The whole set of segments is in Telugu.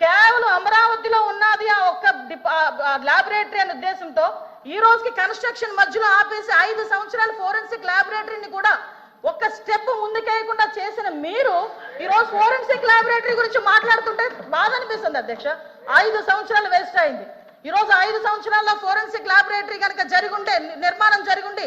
కేవలం అమరావతిలో ఉన్నది ఆ ఒక్క ల్యాబొరేటరీ అనే ఉద్దేశంతో ఈ రోజుకి కన్స్ట్రక్షన్ మధ్యలో ఆపేసి ఐదు సంవత్సరాలు ఫోరెన్సిక్ ల్యాబొరేటరీని కూడా ఒక్క స్టెప్ ముందుకేయకుండా చేసిన మీరు ఈ రోజు ఫోరెన్సిక్ ల్యాబొరేటరీ గురించి మాట్లాడుతుంటే బాధ అనిపిస్తుంది అధ్యక్ష. ఐదు సంవత్సరాలు వేస్ట్ అయింది. ఈ రోజు ఐదు సంవత్సరాల్లో ఫోరెన్సిక్ ల్యాబొరేటరీ కనుక జరుగుంటే నిర్మాణం జరిగుండి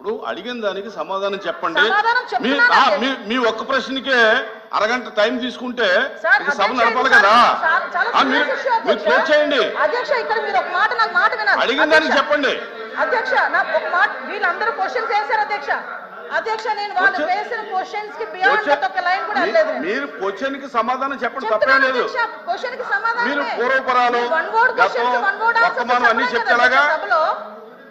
ఇప్పుడు అడిగిన దానికి సమాధానం చెప్పండి. సమాధానం మీ ఒక్క ప్రశ్నకే అరగంట టైం తీసుకుంటే సభ నడపాలి కదా? మీరు. క్లోజ్ చేయండి. అడిగిన దానికి చెప్పండి. అధ్యక్ష నా ఒక మాట వీళ్ళందరూ క్వశ్చన్స్ వేశారు అధ్యక్ష. అధ్యక్ష నేను వాళ్ళు Question- వేసిన క్వశ్చన్స్కి బియాండ్ Question- ఒక లైన్ కూడా. మీరు క్వశ్చన్కి సమాధానం చెప్పండి తప్పేం లేదు. అధ్యక్ష, క్వశ్చన్కి సమాధానమే. మీరు పూర్వపరాలు, మీరు వన్ వర్డ్ క్వశ్చన్కి గతం, వన్ వర్డ్ ఆన్సర్ వర్తమానం అన్నీ చెప్పలేం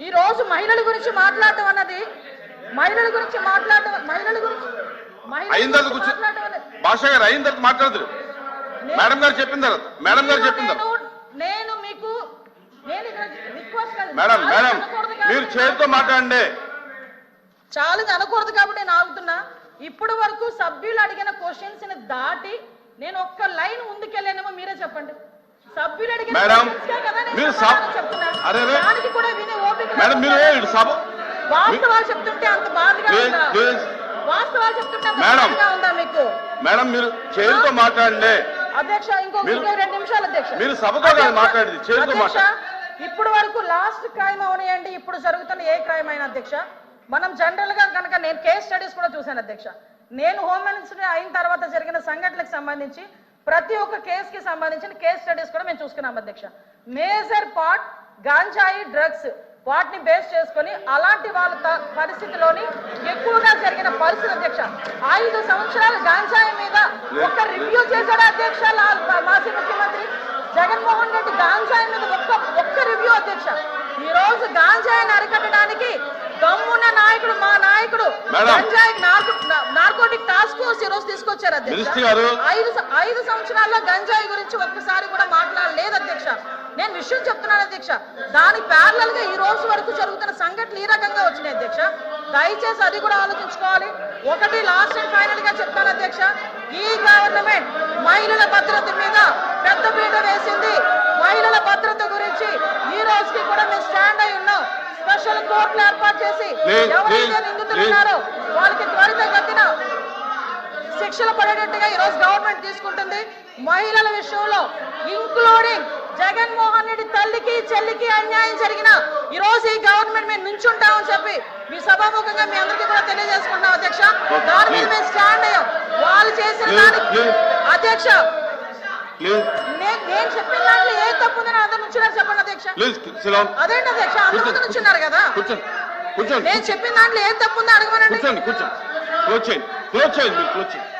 ఈ రోజు మహిళల గురించి మాట్లాడటం అన్నది మహిళల గురించి మాట్లాడటం మహిళల గురించి అయిన తర్వాత కూర్చో. భాష గారు అయిన తర్వాత మాట్లాడదు నేను- మేడం గారు చెప్పిన తర్వాత మేడం గారు చెప్పిన తర్వాత. నేను- మీకు మేడం మేడం అనకూడదు కాబట్టి మీరు చేతితో మాట్లాడండి. ఛాలెంజ్ అనకూడదు కాబట్టి నేను ఆగుతున్నా. ఇప్పుడు వరకు సభ్యులు అడిగిన క్వశ్చన్స్ని దాటి నేను ఒక్క లైన్ ముందుకెళ్ళానేమో మీరే చెప్పండి. సభ్యులు అడిగిన మీరు. దానికి కూడా మేడం మీరు సభ వాస్తవాలు చెప్తుంటే అంత బాధగా ప్లీజ్, ఉందా? ప్లీజ్. వాస్తవాలు చెప్తుంటే అంత మేడం. బాధగా ఉందా మీకు? మేడం మీరు చేతితో మాట్లాడండి. అధ్యక్ష ఇంకో రెండు నిమిషాలు అధ్యక్ష. మీరు సభతో కాదు మాట్లాడేది, చేతితో మాట్లాడండి. ఇప్పుడు వరకు లాస్ట్ క్రైమ్ అవనియండి ఇప్పుడు జరుగుతున్న ఏ క్రైమ్ అయినా అధ్యక్ష. మనం జనరల్గా కనుక నేను కేస్ స్టడీస్ కూడా చూశాను అధ్యక్ష. నేను హోమ్ మినిస్టర్ అయిన తర్వాత జరిగిన సంఘటనలకు సంబంధించి ప్రతి ఒక్క కేసుకి సంబంధించిన కేస్ స్టడీస్ కూడా మేము చూసుకున్నాం అధ్యక్ష. మేజర్ పార్ట్ గాంజాయి డ్రగ్స్ వాటిని బేస్ చేసుకొని అలాంటి వాళ్ళ పరిస్థితిలోని ఎక్కువగా జరిగిన పరిస్థితి అధ్యక్ష ఐదు సంవత్సరాలు గాంజాయి మీద ఒక్క రివ్యూ చేశాడు అధ్యక్ష మాజీ ముఖ్యమంత్రి జగన్మోహన్ రెడ్డి గాంజాయి మీద ఒక్క ఒక్క రివ్యూ అధ్యక్ష ఈ రోజు గాంజాయిని అరికట్టడానికి దమ్మున్న నాయకుడు మా నాయకుడు. గంజాయి నార్కోటిక్ టాస్క్ ఫోర్స్ ఈ రోజు తీసుకొచ్చారు అధ్యక్ష. ఐదు ఐదు సంవత్సరాల్లో గంజాయి గురించి ఒక్కసారి కూడా మాట్లాడలేదు అధ్యక్ష. నేను విషయం చెప్తున్నాను అధ్యక్ష. దాని ప్యారలల్గా ఈ రోజు వరకు జరుగుతున్న సంఘటనలు ఈ రకంగా వచ్చినాయి అధ్యక్ష. దయచేసి అది కూడా ఆలోచించుకోవాలి. ఒకటి లాస్ట్ అండ్ ఫైనల్గా చెప్తాను అధ్యక్ష. ఈ గవర్నమెంట్ మహిళల భద్రత మీద పెద్ద పీట వేసింది. మహిళల భద్రత గురించి ఈ రోజుకి కూడా మేము స్టాండ్ అయి ఉన్నాం. స్పెషల్ కోర్టులు ఏర్పాటు చేసి ఎవరైతే నిందితులు. ఉన్నారో వాళ్ళకి త్వరితగతిన శిక్షలు పడేటట్టుగా ఈ రోజు గవర్నమెంట్ తీసుకుంటుంది. మహిళల విషయంలో ఇంక్లూడింగ్ జగన్మోహన్ రెడ్డి తల్లికి చెల్లికి అన్యాయం జరిగిన ఈ రోజు ఈ గవర్నమెంట్ మేము నుంచుంటామని చెప్పి మీ సభాముఖంగా మీ అందరికీ కూడా తెలియజేసుకుంటాం అధ్యక్ష. దాని మీద మేము స్టాండ్ అయ్యాం. వాళ్ళు చేసిన దానికి. అధ్యక్ష నేను చెప్పిన దాంట్లో ఏ తప్పు ఉందని అందరు నుంచున్నారు చెప్పండి అధ్యక్ష. అదేంటి అధ్యక్ష? అందరూ నుంచున్నారు కదా. కూర్చోండి కూర్చోండి నేను చెప్పిన దాంట్లో ఏ తప్పు ఉందో అడగమనండి. కూర్చోండి కూర్చోండి. క్లోజ్